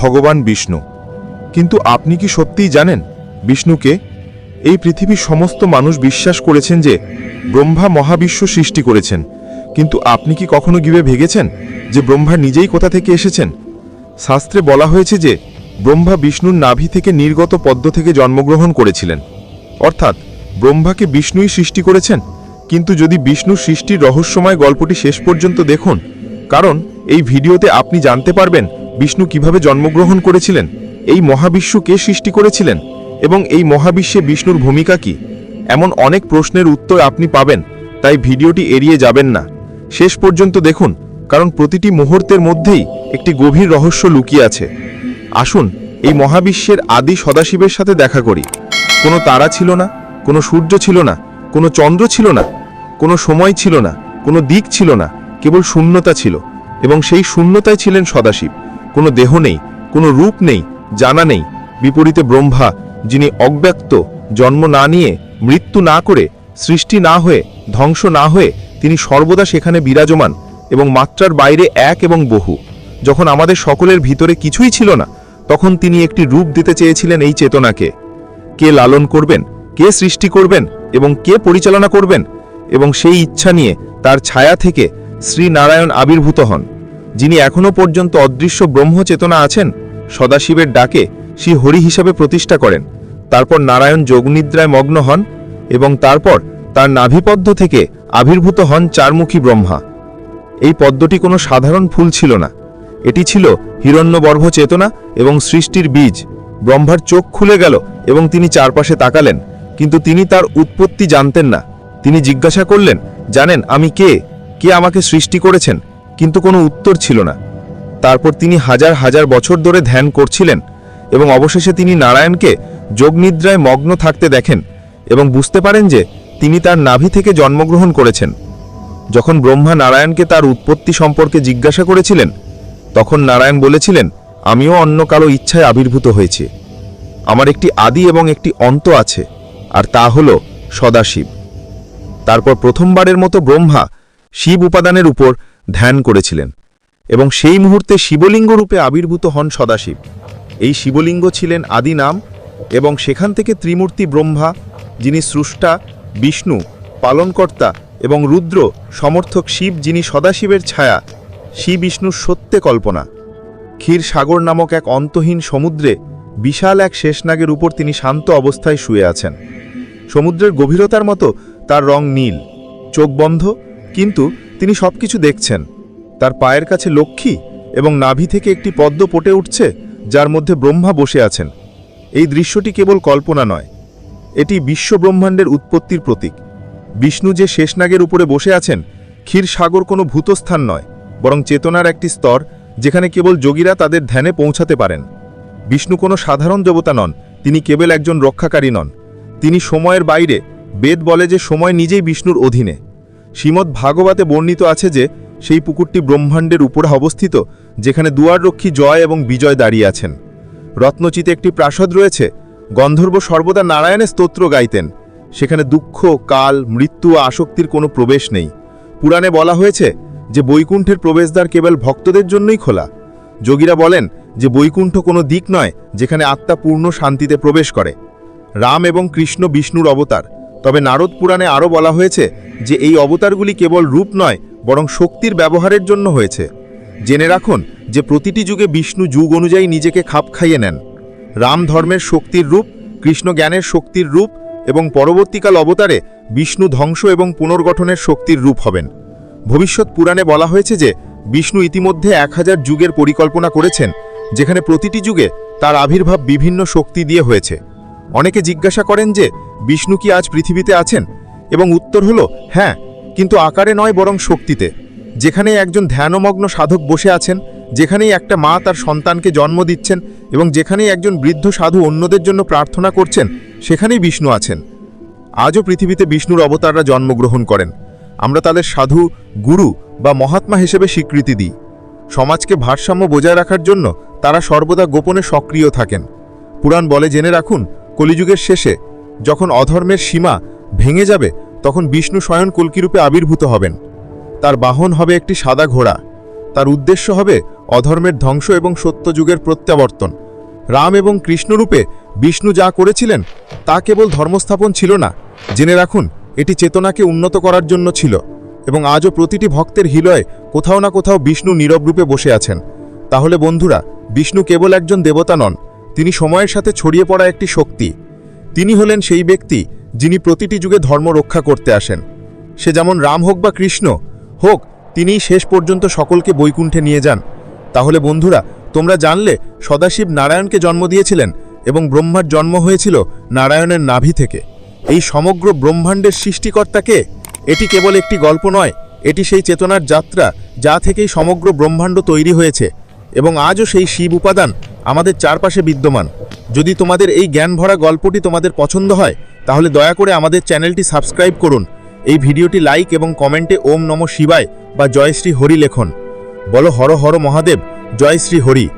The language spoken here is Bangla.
ভগবান বিষ্ণু। কিন্তু আপনি কি সত্যিই জানেন বিষ্ণুকে? এই পৃথিবীর সমস্ত মানুষ বিশ্বাস করেছেন যে ব্রহ্মা মহাবিশ্ব সৃষ্টি করেছেন। কিন্তু আপনি কি কখনো গিয়ে ভেগেছেন যে ব্রহ্মা নিজেই কোথা থেকে এসেছেন? শাস্ত্রে বলা হয়েছে যে ব্রহ্মা বিষ্ণুর নাভি থেকে নির্গত পদ্ম থেকে জন্মগ্রহণ করেছিলেন। অর্থাৎ ব্রহ্মাকে বিষ্ণুই সৃষ্টি করেছেন। কিন্তু যদি বিষ্ণু সৃষ্টির রহস্যময় গল্পটি শেষ পর্যন্ত দেখুন, কারণ এই ভিডিওতে আপনি জানতে পারবেন বিষ্ণু কীভাবে জন্মগ্রহণ করেছিলেন? এই মহাবিশ্ব কে সৃষ্টি করেছিলেন? এবং এই মহাবিশ্বে বিষ্ণুর ভূমিকা কি? এমন অনেক প্রশ্নের উত্তর আপনি পাবেন, তাই ভিডিওটি এড়িয়ে যাবেন না। শেষ পর্যন্ত দেখুন, কারণ প্রতিটি মুহূর্তের মধ্যেই একটি গভীর রহস্য লুকিয়ে আছে। আসুন, এই মহাবিশ্বের আদি সদাশিবের সাথে দেখা করি। কোনো তারা ছিল না, কোনো সূর্য ছিল না, কোনো চন্দ্র ছিল না, কোনো সময় ছিল না, কোনো দিক ছিল না, কেবল শূন্যতা ছিল, এবং সেই শূন্যতায় ছিলেন সদাশিব। কোনো দেহ নেই, কোনো রূপ নেই, জানা নেই। বিপরীতে ব্রহ্মা, যিনি অব্যক্ত, জন্ম না নিয়ে, মৃত্যু না করে, সৃষ্টি না হয়ে, ধ্বংস না হয়ে, তিনি সর্বদা সেখানে বিরাজমান এবং মাত্রার বাইরে এক এবং বহু। যখন আমাদের সকলের ভিতরে কিছুই ছিল না, তখন তিনি একটি রূপ দিতে চেয়েছিলেন এই চেতনাকে। কে লালন করবেন, কে সৃষ্টি করবেন এবং কে পরিচালনা করবেন এবং সেই ইচ্ছা নিয়ে তার ছায়া থেকে শ্রী নারায়ণ আবির্ভূত হন। যিনি এখনও পর্যন্ত অদৃশ্য ব্রহ্ম চেতনা আছেন, সদাশিবের ডাকে শ্রী হরি হিসাবে প্রতিষ্ঠা করেন। তারপর নারায়ণ যোগনিদ্রায় মগ্ন হন এবং তারপর তার নাভিপদ্ম থেকে আবির্ভূত হন চারমুখী ব্রহ্মা। এই পদ্মটি কোনো সাধারণ ফুল ছিল না। এটি ছিল হিরণ্যবর্ভ চেতনা এবং সৃষ্টির বীজ। ব্রহ্মার চোখ খুলে গেল এবং তিনি চারপাশে তাকালেন, কিন্তু তিনি তার উৎপত্তি জানতেন না। তিনি জিজ্ঞাসা করলেন, জানেন আমি কে? কে আমাকে সৃষ্টি করেছেন? কিন্তু কোনো উত্তর ছিল না। তারপর তিনি হাজার হাজার বছর ধরে ধ্যান করছিলেন এবং অবশেষে তিনি নারায়ণকে যোগনিদ্রায় মগ্ন থাকতে দেখেন এবং বুঝতে পারেন যে তিনি তার নাভি থেকে জন্মগ্রহণ করেছেন। যখন ব্রহ্মা নারায়ণকে তার উৎপত্তি সম্পর্কে জিজ্ঞাসা করেছিলেন, তখন নারায়ণ বলেছিলেন, আমিও অন্য কারও ইচ্ছায় আবির্ভূত হয়েছি। আমার একটি আদি এবং একটি অন্ত আছে, আর তা হল সদাশিব। তারপর প্রথমবারের মতো ব্রহ্মা শিব উপাদানের উপর ধ্যান করেছিলেন এবং সেই মুহূর্তে শিবলিঙ্গ রূপে আবির্ভূত হন সদাশিব। এই শিবলিঙ্গ ছিলেন আদি নাম এবং সেখান থেকে ত্রিমূর্তি ব্রহ্মা, যিনি স্রষ্টা, বিষ্ণু, পালনকর্তা এবং রুদ্র সমর্থক শিব যিনি সদাশিবের ছায়া শিব বিষ্ণুর সত্যে কল্পনা। ক্ষীর সাগর নামক এক অন্তহীন সমুদ্রে বিশাল এক শেষনাগের উপর তিনি শান্ত অবস্থায় শুয়ে আছেন। সমুদ্রের গভীরতার মতো তার রং নীল, চোখ বন্ধ, কিন্তু তিনি সবকিছু দেখছেন। তার পায়ের কাছে লক্ষ্মী এবং নাভি থেকে একটি পদ্ম পটে উঠছে, যার মধ্যে ব্রহ্মা বসে আছেন। এই দৃশ্যটি কেবল কল্পনা নয়, এটি বিশ্ব ব্রহ্মাণ্ডের উৎপত্তির প্রতীক। বিষ্ণু যে শেষনাগের উপরে বসে আছেন, ক্ষীর সাগর কোনো ভূতস্থান নয়, বরং চেতনার একটি স্তর, যেখানে কেবল যোগীরা তাদের ধ্যানে পৌঁছাতে পারেন। বিষ্ণু কোনো সাধারণ দেবতা নন, তিনি কেবল একজন রক্ষাকারী নন। তিনি সময়ের বাইরে, বেদ বলে যে সময় নিজেই বিষ্ণুর অধীনে। শ্রীমদ্ ভাগবতে বর্ণিত আছে যে, সেই পুকুরটি ব্রহ্মাণ্ডের উপরে অবস্থিত, যেখানে দুয়াররক্ষী জয় এবং বিজয় দাঁড়িয়ে আছেন। রত্নচিতে একটি প্রাসাদ রয়েছে, গন্ধর্ব সর্বদা নারায়ণের স্তোত্র গাইতেন। সেখানে দুঃখ, কাল, মৃত্যু আসক্তির কোনো প্রবেশ নেই। পুরাণে বলা হয়েছে যে, বৈকুণ্ঠের প্রবেশদ্বার কেবল ভক্তদের জন্যই খোলা। যোগীরা বলেন যে, বৈকুণ্ঠ কোনো দিক নয় যেখানে আত্মা পূর্ণ শান্তিতে প্রবেশ করে। রাম এবং কৃষ্ণ বিষ্ণুর অবতার। তবে নারদ পুরাণে আরও বলা হয়েছে যে এই অবতারগুলি কেবল রূপ নয়, বরং শক্তির ব্যবহারের জন্য হয়েছে। জেনে রাখুন যে প্রতিটি যুগে বিষ্ণু যুগ অনুযায়ী নিজেকে খাপ খাইয়ে নেন। রাম ধর্মের শক্তির রূপ, কৃষ্ণ জ্ঞানের শক্তির রূপ এবং পরবর্তীকাল অবতারে বিষ্ণু ধ্বংস এবং পুনর্গঠনের শক্তির রূপ হবেন। ভবিষ্যৎ পুরাণে বলা হয়েছে যে বিষ্ণু ইতিমধ্যে এক হাজার যুগের পরিকল্পনা করেছেন, যেখানে প্রতিটি যুগে তার আবির্ভাব বিভিন্ন শক্তি দিয়ে হয়েছে। অনেকে জিজ্ঞাসা করেন যে, বিষ্ণু কি আজ পৃথিবীতে আছেন? এবং উত্তর হলো হ্যাঁ কিন্তু আকারে নয় বরং শক্তিতে। যেখানে একজন ধ্যানমগ্ন সাধক বসে আছেন, যেখানেই একটা মা তার সন্তানকে জন্ম দিচ্ছেন এবং যেখানেই একজন বৃদ্ধ সাধু অন্যদের জন্য প্রার্থনা করছেন, সেখানেই বিষ্ণু আছেন। আজও পৃথিবীতে বিষ্ণুর অবতাররা জন্মগ্রহণ করেন। আমরা তাদের সাধু, গুরু বা মহাত্মা হিসেবে স্বীকৃতি দিই। সমাজকে ভারসাম্য বজায় রাখার জন্য তারা সর্বদা গোপনে সক্রিয় থাকেন। পুরাণ বলে জেনে রাখুন কলিযুগের শেষে যখন অধর্মের সীমা ভেঙে যাবে, তখন বিষ্ণু স্বয়ং কল্কিরূপে আবির্ভূত হবেন। তার বাহন হবে একটি সাদা ঘোড়া। তার উদ্দেশ্য হবে অধর্মের ধ্বংস এবং সত্যযুগের প্রত্যাবর্তন। রাম এবং কৃষ্ণরূপে বিষ্ণু যা করেছিলেন, তা কেবল ধর্মস্থাপন ছিল না। জেনে রাখুন, এটি চেতনাকে উন্নত করার জন্য ছিল এবং আজও প্রতিটি ভক্তের হৃদয়ে কোথাও না কোথাও বিষ্ণু নীরব রূপে বসে আছেন। তাহলে বন্ধুরা, বিষ্ণু কেবল একজন দেবতা নন তিনি সময়ের সাথে ছড়িয়ে পড়া একটি শক্তি। তিনি হলেন সেই ব্যক্তি যিনি প্রতিটি যুগে ধর্ম রক্ষা করতে আসেন। সে যেমন রাম হোক বা কৃষ্ণ হোক, তিনিই শেষ পর্যন্ত সকলকে বৈকুণ্ঠে নিয়ে যান। তাহলে বন্ধুরা, তোমরা জানলে সদাশিব নারায়ণকে জন্ম দিয়েছিলেন এবং ব্রহ্মার জন্ম হয়েছিল নারায়ণের নাভি থেকে। এই সমগ্র ব্রহ্মাণ্ডের সৃষ্টিকর্তাকে এটি কেবল একটি গল্প নয়, এটি সেই চেতনার যাত্রা যা থেকেই সমগ্র ব্রহ্মাণ্ড তৈরি হয়েছে। এবং আজও সেই শিব উপাদান আমাদের চারপাশে বিদ্যমান। যদি তোমাদের এই জ্ঞান ভরা গল্পটি তোমাদের পছন্দ হয়, তাহলে দয়া করে আমাদের চ্যানেলটি সাবস্ক্রাইব করুন। এই ভিডিওটি লাইক এবং কমেন্টে ওম নম শিবায় বা জয়শ্রী হরি লেখন। বলো হর হর মহাদেব জয়শ্রী হরি।